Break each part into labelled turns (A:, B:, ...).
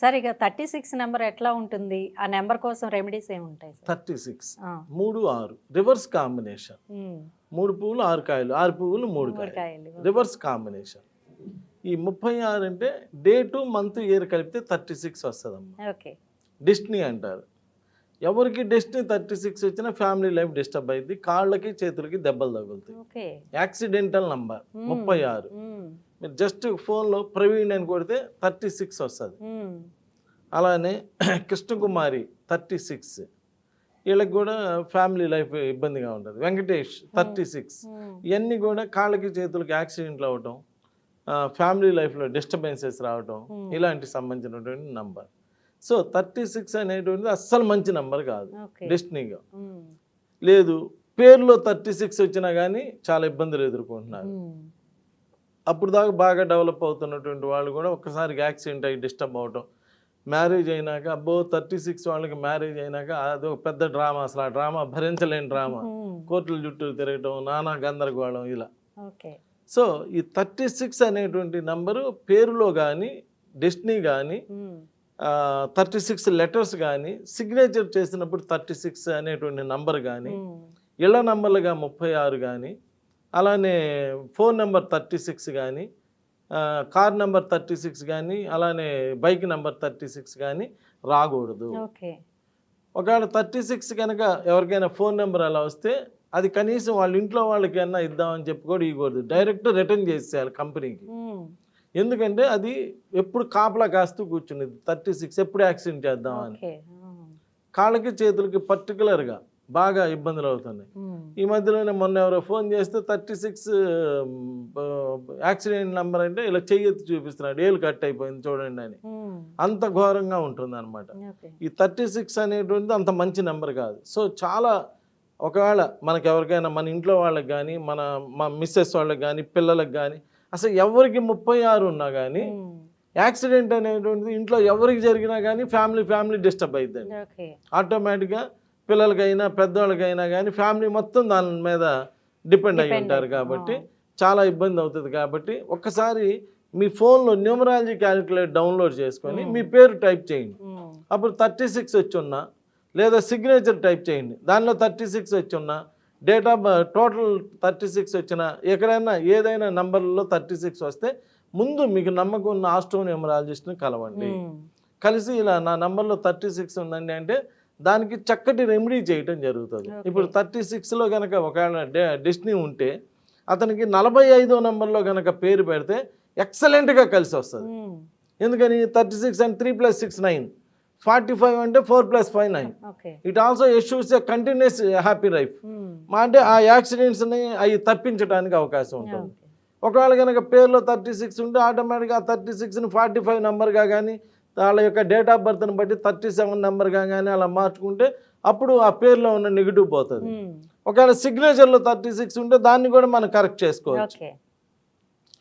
A: Sir ఇక thirty six number ఎట్లా ఉంటుంది? ఆ నెంబర్ కోసం రెమెడీస్ ఏమి ఉంటాయి సార్?
B: Thirty six. మూడు ఆరు. Reverse combination. మూడు పువ్వులు ఆరు కాయలు. ఆరు పువ్వులు మూడు కాయలు. Reverse combination. ఈ ముప్పై ఆరు అంటే డేటు మంత్ ఇయర్ కలిపితే థర్టీ సిక్స్ వస్తుందమ్మా.
A: ఓకే.
B: డెస్టినీ అంటారు. ఎవరికి డెస్టినీ థర్టీ సిక్స్ వచ్చినా ఫ్యామిలీ లైఫ్ డిస్టర్బ్ అయింది కాళ్ళకి చేతులకి దెబ్బలు తగులుతాయి. Accidental number. ముప్పై ఆరు. మీరు జస్ట్ ఫోన్లో ప్రవీణ్ అని కొడితే థర్టీ సిక్స్ వస్తుంది. అలానే కృష్ణకుమారి థర్టీ సిక్స్. వీళ్ళకి కూడా ఫ్యామిలీ లైఫ్ ఇబ్బందిగా ఉంటుంది. Venkatesh thirty six. ఇవన్నీ కూడా కాళ్ళకి చేతులకి యాక్సిడెంట్లు అవటం ఫ్యామిలీ లైఫ్లో డిస్టర్బెన్సెస్ రావటం
A: Hmm.
B: సంబంధించినటువంటి నంబర్. సో థర్టీ సిక్స్ అనేటువంటిది అస్సలు మంచి నంబర్ కాదు డెస్టినీగా. లేదు పేరులో థర్టీ సిక్స్ వచ్చినా కానీ చాలా ఇబ్బందులు ఎదుర్కొంటున్నారు. అప్పుడు దాకా బాగా డెవలప్ అవుతున్నటువంటి వాళ్ళు కూడా ఒక్కసారికి యాక్సిడెంట్ అయ్యి డిస్టర్బ్ అవటం. మ్యారేజ్ అయినాక అబ్బో థర్టీ సిక్స్ వాళ్ళకి మ్యారేజ్ అయినాక అది ఒక పెద్ద డ్రామా అసలు. ఆ డ్రామా భరించలేని డ్రామా. కోర్టుల చుట్టూ తిరగటం నానా గందరగోళం ఇలా. సో ఈ థర్టీ సిక్స్ అనేటువంటి నంబరు పేరులో కానీ డెస్టినీ కానీ థర్టీ సిక్స్ లెటర్స్ కానీ సిగ్నేచర్ చేసినప్పుడు థర్టీ సిక్స్ అనేటువంటి నంబర్ కానీ ఇళ్ళ నంబర్లుగా ముప్పై ఆరు కానీ అలానే ఫోన్ నెంబర్ థర్టీ సిక్స్ కానీ కార్ నెంబర్ థర్టీ సిక్స్ కానీ అలానే బైక్ నెంబర్ థర్టీ సిక్స్ కానీ రాకూడదు. ఒకవేళ థర్టీ సిక్స్ కనుక ఎవరికైనా ఫోన్ నెంబర్ అలా వస్తే అది కనీసం వాళ్ళ ఇంట్లో వాళ్ళకైనా ఇద్దామని చెప్పి కూడా ఇవ్వకూడదు. డైరెక్ట్ రిటర్న్ చేసేయాలి కంపెనీకి. ఎందుకంటే అది ఎప్పుడు కాపలా కాస్తూ కూర్చునేది థర్టీ సిక్స్ ఎప్పుడు యాక్సిడెంట్ చేద్దామని. కాళ్ళకి చేతులకి పర్టికులర్గా బాగా ఇబ్బందులు అవుతున్నాయి. ఈ మధ్యలోనే మొన్న ఎవరో ఫోన్ చేస్తే థర్టీ సిక్స్ యాక్సిడెంట్ నెంబర్ అంటే ఇలా చెయ్యెత్తి చూపిస్తున్నాడు. ఏలు కట్ అయిపోయింది చూడండి అని. అంత ఘోరంగా ఉంటుంది అనమాట ఈ థర్టీ సిక్స్ అనేటువంటిది అంత మంచి నెంబర్ కాదు. సో చాలా ఒకవేళ మనకి ఎవరికైనా మన ఇంట్లో వాళ్ళకి కానీ మన మా మిస్సెస్ వాళ్ళకి కానీ పిల్లలకు కానీ అసలు ఎవరికి ముప్పై ఆరు ఉన్నా కానీ యాక్సిడెంట్ అనేటువంటిది ఇంట్లో ఎవరికి జరిగినా కానీ ఫ్యామిలీ ఫ్యామిలీ డిస్టర్బ్ అవుతుంది ఆటోమేటిక్గా పిల్లలకైనా పెద్దవాళ్ళకైనా కానీ ఫ్యామిలీ మొత్తం దాని మీద డిపెండ్ అయి ఉంటారు కాబట్టి. చాలా ఇబ్బంది అవుతుంది కాబట్టి ఒక్కసారి మీ ఫోన్లో న్యూమరాలజీ క్యాలిక్యులేట్ డౌన్లోడ్ చేసుకొని. మీ పేరు టైప్ చేయండి. అప్పుడు థర్టీ సిక్స్ వచ్చి ఉన్నా లేదా సిగ్నేచర్ టైప్ చేయండి. దానిలో థర్టీ సిక్స్ వచ్చి ఉన్నా date of total thirty six వచ్చిన ఎక్కడైనా ఏదైనా నంబర్లో థర్టీ సిక్స్ వస్తే ముందు మీకు నమ్మకం ఉన్న ఆస్ట్రో న్యూమరాలజిస్ట్ని కలవండి కలిసి ఇలా నా నంబర్లో థర్టీ సిక్స్ ఉందండి అంటే దానికి చక్కటి రెమెడీ చేయటం జరుగుతుంది. ఇప్పుడు థర్టీ సిక్స్లో కనుక ఒకవేళ డెస్టినీ ఉంటే అతనికి నలభై ఐదో నెంబర్లో కనుక పేరు పెడితే ఎక్సలెంట్గా కలిసి వస్తుంది. ఎందుకని? Thirty six and three plus six nine. Forty five అంటే four plus five nine. It also issues a continuous happy life. మా అంటే ఆ యాక్సిడెంట్స్ని అవి తప్పించడానికి అవకాశం ఉంటుంది. ఒకవేళ కనుక పేరులో థర్టీ సిక్స్ ఉంటే ఆటోమేటిక్గా థర్టీ సిక్స్ని ఫార్టీ ఫైవ్ నెంబర్గా కానీ వాళ్ళ యొక్క డేట్ ఆఫ్ బర్త్ని బట్టి థర్టీ సెవెన్ నెంబర్గా కానీ అలా మార్చుకుంటే అప్పుడు ఆ పేరులో ఉన్న నెగిటివ్ పోతుంది.
A: ఉమ్,
B: ఒకవేళ సిగ్నేచర్లో థర్టీ సిక్స్ ఉంటే దాన్ని కూడా మనం కరెక్ట్ చేసుకోవచ్చు.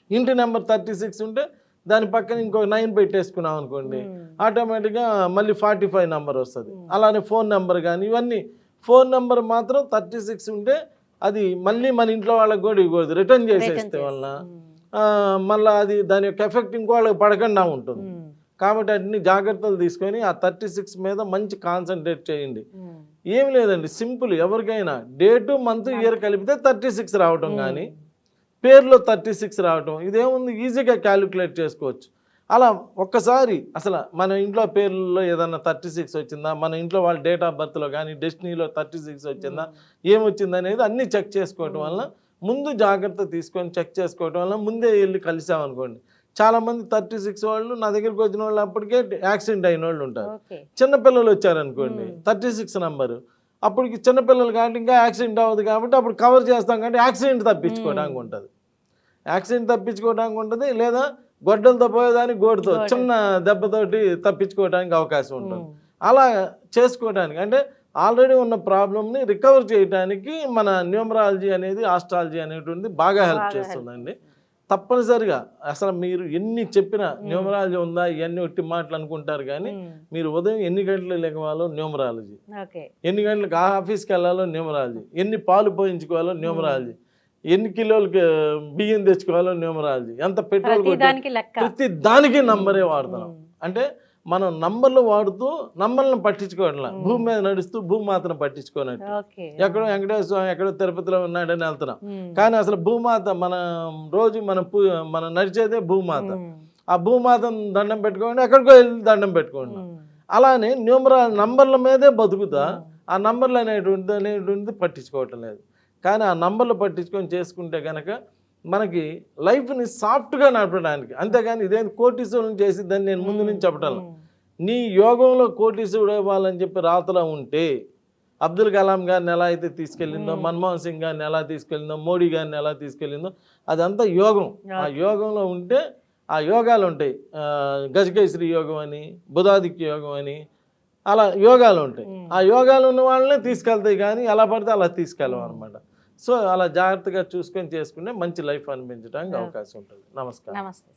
B: ఇంటి నెంబర్ థర్టీ సిక్స్ ఉంటే దాని పక్కన ఇంకో నైన్ పెట్టేసుకున్నాం అనుకోండి ఆటోమేటిక్గా మళ్ళీ ఫార్టీ ఫైవ్ నెంబర్ వస్తుంది.
A: Hmm.
B: అలానే ఫోన్ నెంబర్ కానీ ఇవన్నీ ఫోన్ నెంబర్ మాత్రం థర్టీ సిక్స్ ఉంటే అది మళ్ళీ మన ఇంట్లో వాళ్ళకి కూడా ఇవ్వకూడదు. రిటర్న్ చేసేస్తే వలన
A: ఉమ్,
B: ఆ, మళ్ళీ అది దాని యొక్క ఎఫెక్ట్ ఇంకో వాళ్ళకి పడకుండా ఉంటుంది. కాబట్టి అన్ని జాగ్రత్తలు తీసుకొని ఆ థర్టీ సిక్స్ మీద మంచి కాన్సన్ట్రేట్ చేయండి. ఏం లేదండి. సింపుల్ ఎవరికైనా డేటు మంత్ ఇయర్ కలిపితే థర్టీ సిక్స్ రావటం కానీ పేరులో థర్టీ సిక్స్ రావటం ఇదేముంది ఈజీగా క్యాలిక్యులేట్ చేసుకోవచ్చు. అలా ఒక్కసారి అసలు మన ఇంట్లో పేర్లలో ఏదన్నా థర్టీ సిక్స్ వచ్చిందా? మన ఇంట్లో వాళ్ళ డేట్ ఆఫ్ బర్త్లో కానీ డెస్టినీలో థర్టీ సిక్స్ వచ్చిందా? ఏమొచ్చింది అనేది అన్నీ చెక్ చేసుకోవటం వల్ల ముందు జాగ్రత్త తీసుకొని చెక్ చేసుకోవటం వల్ల ముందే వెళ్ళి కలిసామనుకోండి చాలామంది థర్టీ సిక్స్ వాళ్ళు నా దగ్గరికి వచ్చిన వాళ్ళు అప్పటికే యాక్సిడెంట్ అయిన వాళ్ళు ఉంటారు. చిన్నపిల్లలు వచ్చారనుకోండి. థర్టీ సిక్స్ నంబరు అప్పటికి చిన్నపిల్లలు కాబట్టి ఇంకా యాక్సిడెంట్ అవ్వదు కాబట్టి అప్పుడు కవర్ చేస్తాం కాబట్టి యాక్సిడెంట్ తప్పించుకోవడానికి. ఉంటుంది. యాక్సిడెంట్ తప్పించుకోవడానికి ఉంటుంది లేదా గొడ్డలతో పోయేదానికి గోడుతో
A: గోడ.
B: చిన్న దెబ్బతోటి తప్పించుకోవడానికి అవకాశం ఉంటుంది. అలా చేసుకోవడానికి అంటే ఆల్రెడీ ఉన్న ప్రాబ్లమ్ని రికవర్ చేయడానికి మన న్యూమరాలజీ అనేది ఆస్ట్రాలజీ అనేటువంటిది బాగా హెల్ప్ చేస్తుందండి. తప్పనిసరిగా అసలు మీరు ఎన్ని చెప్పినా. న్యూమరాలజీ ఉందా ఇవన్నీ ఒట్టి మాటలు అనుకుంటారు కానీ మీరు ఉదయం ఎన్ని గంటలకు లెగవాలో న్యూమరాలజీ. ఎన్ని గంటలకు ఆ ఆఫీస్కి వెళ్ళాలో న్యూమరాలజీ. ఎన్ని పాలు పోయించుకోవాలో న్యూమరాలజీ. ఎన్ని కిలోలకి బియ్యం తెచ్చుకోవాలో న్యూమరాలజీ. ఎంత పెట్రోల్
A: ప్రతి దానికి
B: నంబరే వాడుతున్నాం. అంటే మనం నంబర్లు వాడుతూ నంబర్లను పట్టించుకోవట్లా. భూమి మీద నడుస్తూ భూమాతను పట్టించుకోనట్టు. ఎక్కడో వెంకటేశ్వర స్వామి ఎక్కడో తిరుపతిలో ఉన్నాడని వెళ్తున్నాం. కానీ అసలు భూమాత మన రోజు మన మనం నడిచేదే భూమాత. ఆ భూమాతను దండం పెట్టుకోండి ఎక్కడికో వెళ్ళి దండం పెట్టుకోండి. అలానే న్యూమరా నంబర్ల మీదే బతుకుతా ఆ నంబర్లు అనేటువంటిది అనేటువంటిది పట్టించుకోవటం లేదు. కానీ ఆ నంబర్లు పట్టించుకొని చేసుకుంటే కనుక మనకి లైఫ్ని సాఫ్ట్గా నడపడానికి. అంతేగాని ఇదేం కోటీశ్వరం చేసిద్దని నేను ముందు నుంచి చెప్పటం. నీ యోగంలో కోటీశ్వరుడు అవ్వాలని చెప్పి రాతలో ఉంటే అబ్దుల్ కలాం గారిని ఎలా అయితే తీసుకెళ్ళిందో మన్మోహన్ సింగ్ గారిని ఎలా తీసుకెళ్ళిందో మోడీ గారిని ఎలా తీసుకెళ్ళిందో అదంతా యోగం. ఆ యోగంలో ఉంటే ఆ యోగాలు ఉంటాయి. ఆ, గజకేశ్రీ యోగం అని బుధాదిత్య యోగం అని అలా యోగాలు ఉంటాయి. ఆ యోగాలు ఉన్న వాళ్ళనే తీసుకెళ్తాయి కానీ ఎలా పడితే అలా తీసుకెళ్ళం అనమాట సో అలా జాగ్రత్తగా చూసుకొని చేసుకుంటే మంచి లైఫ్ అనిపించడానికి అవకాశం ఉంటుంది. నమస్కారం.
A: నమస్తే.